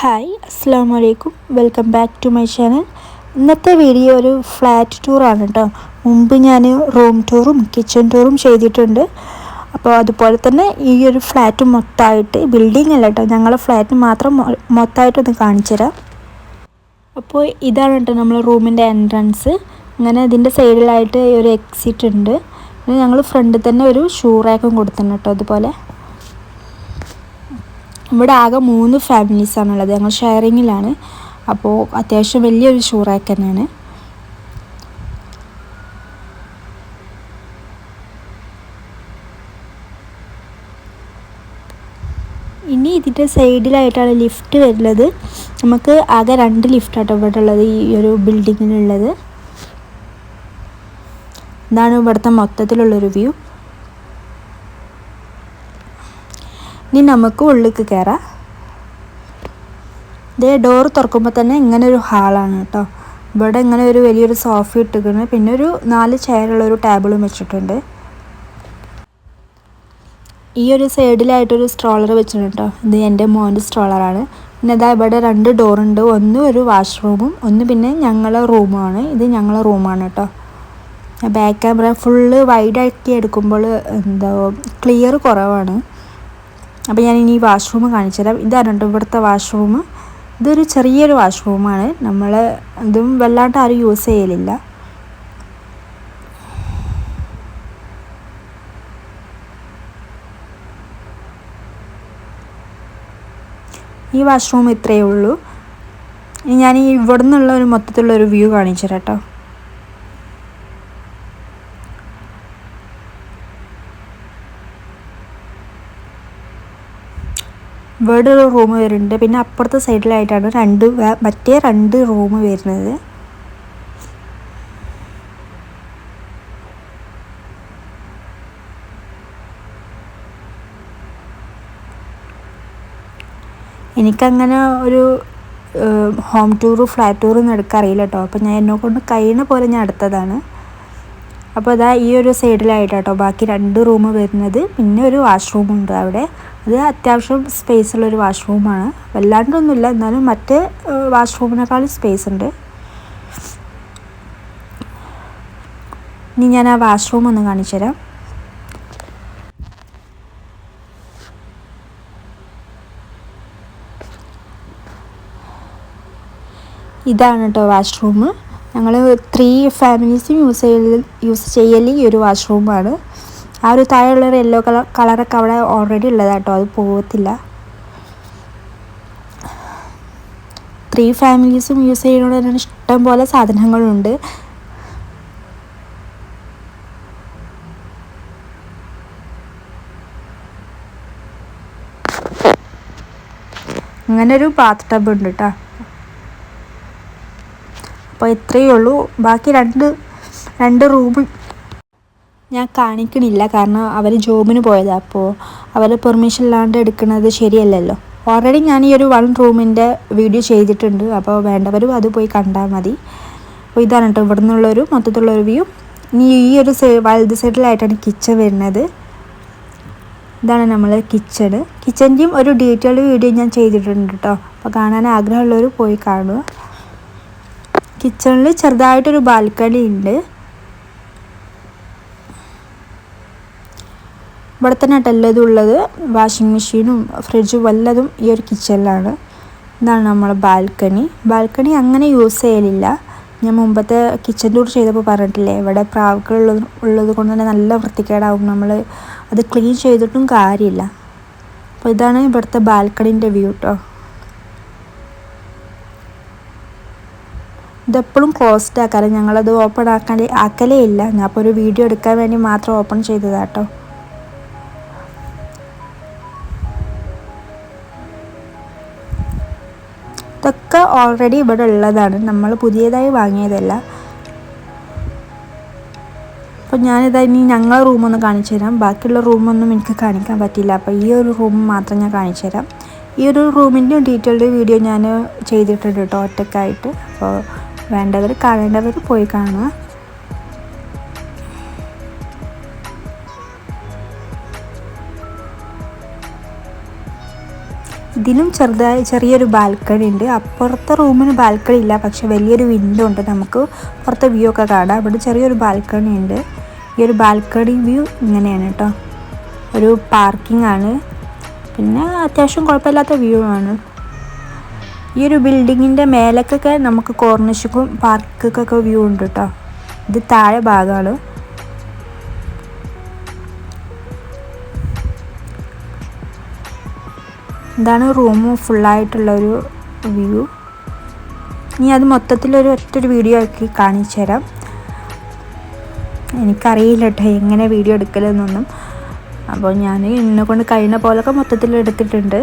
Hi അസ്സാം വലൈക്കും welcome back to my channel ഇന്നത്തെ വീഡിയോ ഒരു ഫ്ലാറ്റ് ടൂറാണ് കേട്ടോ മുമ്പ് ഞാൻ റൂം ടൂറും കിച്ചൺ ടൂറും ചെയ്തിട്ടുണ്ട്. അപ്പോൾ അതുപോലെ തന്നെ ഈ ഒരു ഫ്ലാറ്റ് മൊത്തമായിട്ട് ബിൽഡിംഗ് അല്ല കേട്ടോ ഞങ്ങളെ ഫ്ലാറ്റ് മാത്രം മൊത്തമായിട്ടൊന്ന് കാണിച്ചു തരാം. അപ്പോൾ ഇതാണ് കേട്ടോ നമ്മൾ റൂമിന്റെ എൻട്രൻസ് അങ്ങനെ ഇതിന്റെ സൈഡിലായിട്ട് ഒരു എക്സിറ്റ് ഉണ്ട്. ഞങ്ങൾ ഫ്രണ്ടിൽ തന്നെ ഒരു ഷൂ റാക്കും കൊടുത്തിട്ടുണ്ട് കേട്ടോ അതുപോലെ. ഇവിടെ ആകെ മൂന്ന് ഫാമിലീസാണുള്ളത് ഞങ്ങൾ ഷെയറിങ്ങിലാണ്. അപ്പോൾ അത്യാവശ്യം വലിയൊരു ഷൂറാക്ക് തന്നെയാണ്. ഇനി ഇതിന്റെ സൈഡിലായിട്ടാണ് ലിഫ്റ്റ് വരുന്നത്. നമുക്ക് ആകെ രണ്ട് ലിഫ്റ്റാട്ടോ ഇവിടെ ഉള്ളത് ഈ ഒരു ബിൽഡിങ്ങിനുള്ളത് ഇതാണ് ഇവിടുത്തെ മൊത്തത്തിലുള്ളൊരു വ്യൂ ഇനി നമുക്ക് ഉള്ളിലേക്ക് കയറാം ഇതേ ഡോർ തുറക്കുമ്പോൾ തന്നെ ഇങ്ങനെ ഒരു ഹാളാണ് കേട്ടോ. ഇവിടെ ഇങ്ങനെ ഒരു വലിയൊരു സോഫ ഇട്ടിരിക്കുന്നു. പിന്നെ ഒരു നാല് ചെയറുള്ള ഒരു ടേബിളും വെച്ചിട്ടുണ്ട്. ഈ ഒരു സൈഡിലായിട്ടൊരു സ്ട്രോളർ വെച്ചിട്ടുണ്ട് കേട്ടോ. ഇത് എന്റെ മോന്റെ സ്ട്രോളറാണ് പിന്നെ ഇതാ ഇവിടെ രണ്ട് ഡോറുണ്ട് ഒന്ന് ഒരു വാഷ്റൂമും ഒന്ന് പിന്നെ ഞങ്ങളെ റൂമാണ് ഇത് ഞങ്ങളെ റൂമാണ് കേട്ടോ. ബാക്ക് ക്യാമറ ഫുള്ള് വൈഡാക്കി എടുക്കുമ്പോൾ എന്താ ക്ലിയർ കുറവാണ്. അപ്പോൾ ഞാൻ ഇനി വാഷ്റൂം കാണിച്ചു തരാം. ഇതാണ് ഇവിടുത്തെ വാഷ്റൂം. ഇതൊരു ചെറിയൊരു വാഷ്റൂമാണ്. നമ്മൾ ഇതും വല്ലാണ്ട് ആരും യൂസ് ചെയ്യലില്ല. ഈ വാഷ്റൂം ഇത്രയേ ഉള്ളൂ. ഞാൻ ഈ ഇവിടെ നിന്നുള്ള ഒരു മൊത്തത്തിലുള്ള ഒരു വ്യൂ കാണിച്ചു തരാം കേട്ടോ. ഇവിടെ ഒരു റൂം വരുന്നുണ്ട്. പിന്നെ അപ്പുറത്തെ സൈഡിലായിട്ടാണ് രണ്ട് മറ്റേ രണ്ട് റൂം വരുന്നത്. എനിക്കങ്ങനെ ഒരു ഹോം ടൂറ് ഫ്ലാറ്റ് ടൂർ എന്ന് എടുക്കറിയില്ല കേട്ടോ. അപ്പോൾ ഞാൻ എന്നെ കൊണ്ട് കഴിയുന്ന പോലെ ഞാൻ അടുത്തതാണ് അപ്പോൾ അതാ ഈ ഒരു സൈഡിലായിട്ടാട്ടോ ബാക്കി രണ്ട് റൂം വരുന്നത്. പിന്നെ ഒരു വാഷ്റൂം ഉണ്ട് അവിടെ. അത് അത്യാവശ്യം സ്പേസ് ഉള്ള ഒരു വാഷ്റൂമാണ് വല്ലാണ്ടൊന്നുമില്ല എന്നാലും മറ്റേ വാഷ്റൂമിനേക്കാളും സ്പേസ് ഉണ്ട്. ഇനി ഞാൻ ആ വാഷ്റൂം ഒന്ന് കാണിച്ചു തരാം. ഇതാണ് കേട്ടോ വാഷ്റൂം ഞങ്ങൾ ത്രീ ഫാമിലീസും യൂസ് ചെയ്യൽ യൂസ് ചെയ്യൽ ഈ ഒരു വാഷ്റൂമാണ് ആ ഒരു താഴെയുള്ള ഒരു യെല്ലോ കളർ കളറൊക്കെ അവിടെ ഓൾറെഡി ഉള്ളതാട്ടോ അത് പോകത്തില്ല ത്രീ ഫാമിലീസും യൂസ് ചെയ്യുന്നതുകൊണ്ട് തന്നെ ഇഷ്ടം പോലെ സാധനങ്ങളുണ്ട്. അങ്ങനെ ഒരു ബാത്ത് ടബ് ഉണ്ട് കേട്ടോ അപ്പോൾ ഇത്രയേ ഉള്ളൂ. ബാക്കി രണ്ട് രണ്ട് റൂം ഞാൻ കാണിക്കണില്ല. കാരണം അവർ ജോബിന് പോയതാണ് അപ്പോൾ അവർ പെർമിഷൻ ഇല്ലാണ്ട് എടുക്കുന്നത് ശരിയല്ലല്ലോ. ഓൾറെഡി ഞാൻ ഈ ഒരു വൺ റൂമിന്റെ വീഡിയോ ചെയ്തിട്ടുണ്ട്. അപ്പോൾ വേണ്ടവരും അത് പോയി കണ്ടാൽ മതി. അപ്പോൾ ഇതാണ് കേട്ടോ ഇവിടെ നിന്നുള്ളൊരു മൊത്തത്തിലുള്ളൊരു വ്യൂ ഇനി ഈ ഒരു വലത് സൈഡിലായിട്ടാണ് കിച്ചൺ വരുന്നത്. ഇതാണ് നമ്മൾ കിച്ചണ് കിച്ചന്റെയും ഒരു ഡീറ്റെയിൽഡ് വീഡിയോ ഞാൻ ചെയ്തിട്ടുണ്ട് കേട്ടോ. അപ്പോൾ കാണാൻ ആഗ്രഹമുള്ളവർ പോയി കാണുക. കിച്ചണിൽ ചെറുതായിട്ടൊരു ബാൽക്കണി ഉണ്ട്. ഇവിടെ തന്നെ ആട്ടോ ഉള്ളത്. വാഷിംഗ് മെഷീനും ഫ്രിഡ്ജും വല്ലതും ഈ ഒരു കിച്ചണിലാണ് ഇതാണ് നമ്മളെ ബാൽക്കണി ബാൽക്കണി അങ്ങനെ യൂസ് ചെയ്യലില്ല. ഞാൻ മുമ്പത്തെ കിച്ചൺ ടൂർ ചെയ്തപ്പോൾ പറഞ്ഞിട്ടില്ലേ ഇവിടെ പ്രാവുകൾ ഉള്ളത് കൊണ്ട് തന്നെ നല്ല വൃത്തിക്കേടാവും നമ്മൾ അത് ക്ലീൻ ചെയ്തിട്ടും കാര്യമില്ല. അപ്പോൾ ഇതാണ് ഇവിടുത്തെ ബാൽക്കണീന്റെ വ്യൂ കേട്ടോ ഇതെപ്പോഴും ക്ലോസ്ഡ് ആക്കാറ്. ഞങ്ങളത് ഓപ്പൺ ആക്കാൻ ആക്കലേ ഇല്ല. ഞാൻ അപ്പോൾ ഒരു വീഡിയോ എടുക്കാൻ വേണ്ടി മാത്രം ഓപ്പൺ ചെയ്തതാട്ടോ. ഓൾറെഡി ഇവിടെ ഉള്ളതാണ്. നമ്മൾ പുതിയതായി വാങ്ങിയതല്ല. അപ്പോൾ ഞാനിതാ ഇനി ഞങ്ങളെ റൂമൊന്ന് കാണിച്ചു തരാം. ബാക്കിയുള്ള റൂമൊന്നും എനിക്ക് കാണിക്കാൻ പറ്റില്ല. അപ്പോൾ ഈ ഒരു റൂം മാത്രം ഞാൻ കാണിച്ചു തരാം. ഈ ഒരു റൂമിന്റെ ഡീറ്റെയിൽഡ് വീഡിയോ ഞാൻ ചെയ്തിട്ടുണ്ട് കേട്ടോ ഒറ്റക്കായിട്ട് അപ്പോൾ വേണ്ടവർ കാണേണ്ടവർ പോയി കാണുക. ഇതിനും ചെറുതായി ചെറിയൊരു ബാൽക്കണി ഉണ്ട്. അപ്പുറത്തെ റൂമിന് ബാൽക്കണി ഇല്ല. പക്ഷെ വലിയൊരു വിൻഡോ ഉണ്ട്. നമുക്ക് പുറത്തെ വ്യൂ ഒക്കെ കാണാം. ഇവിടെ ചെറിയൊരു ബാൽക്കണി ഉണ്ട്. ഈ ഒരു ബാൽക്കണി വ്യൂ ഇങ്ങനെയാണ് കേട്ടോ. ഒരു പാർക്കിംഗ് ആണ്. പിന്നെ അത്യാവശ്യം കുഴപ്പമില്ലാത്ത വ്യൂ ആണ്. ഈ ഒരു ബിൽഡിങ്ങിന്റെ മേലേക്കൊക്കെ നമുക്ക് കോർണിഷക്കും പാർക്കൊക്കെ വ്യൂ ഉണ്ട് കേട്ടോ. ഇത് താഴെ ഭാഗമാണ്. ഇതാണ് റൂം ഫുള്ളായിട്ടുള്ളൊരു വ്യൂ ഇനി അത് മൊത്തത്തിലൊരു ഒറ്റൊരു വീഡിയോ ആക്കി കാണിച്ചു തരാം. എനിക്കറിയില്ല കേട്ടോ എങ്ങനെ വീഡിയോ എടുക്കലെന്നൊന്നും അപ്പോൾ ഞാൻ എന്നെ കൊണ്ട് കഴിയുന്ന പോലൊക്കെ മൊത്തത്തിൽ എടുത്തിട്ടുണ്ട്.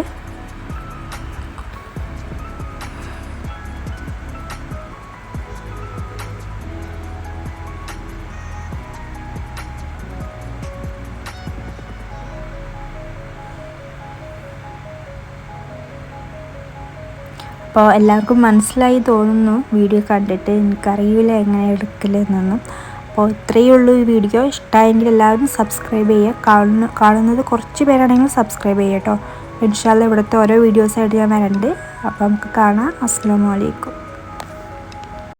അപ്പോൾ എല്ലാവർക്കും മനസ്സിലായി തോന്നുന്നു. വീഡിയോ കണ്ടിട്ട് എനിക്കറിയില്ല എങ്ങനെ എടുക്കലെന്നൊന്നും. അപ്പോൾ ഇത്രയേ ഉള്ളൂ ഈ വീഡിയോ. ഇഷ്ടമായെങ്കിൽ എല്ലാവരും സബ്സ്ക്രൈബ് ചെയ്യുക. കാണുന്ന കാണുന്നത് കുറച്ച് പേരാണെങ്കിൽ സബ്സ്ക്രൈബ് ചെയ്യുക കേട്ടോ. ഇൻഷാല്ല ഇവിടുത്തെ ഓരോ വീഡിയോസായിട്ട് ഞാൻ വരണ്ട്. അപ്പോൾ നമുക്ക് കാണാം. അസ്സാം വലൈക്കും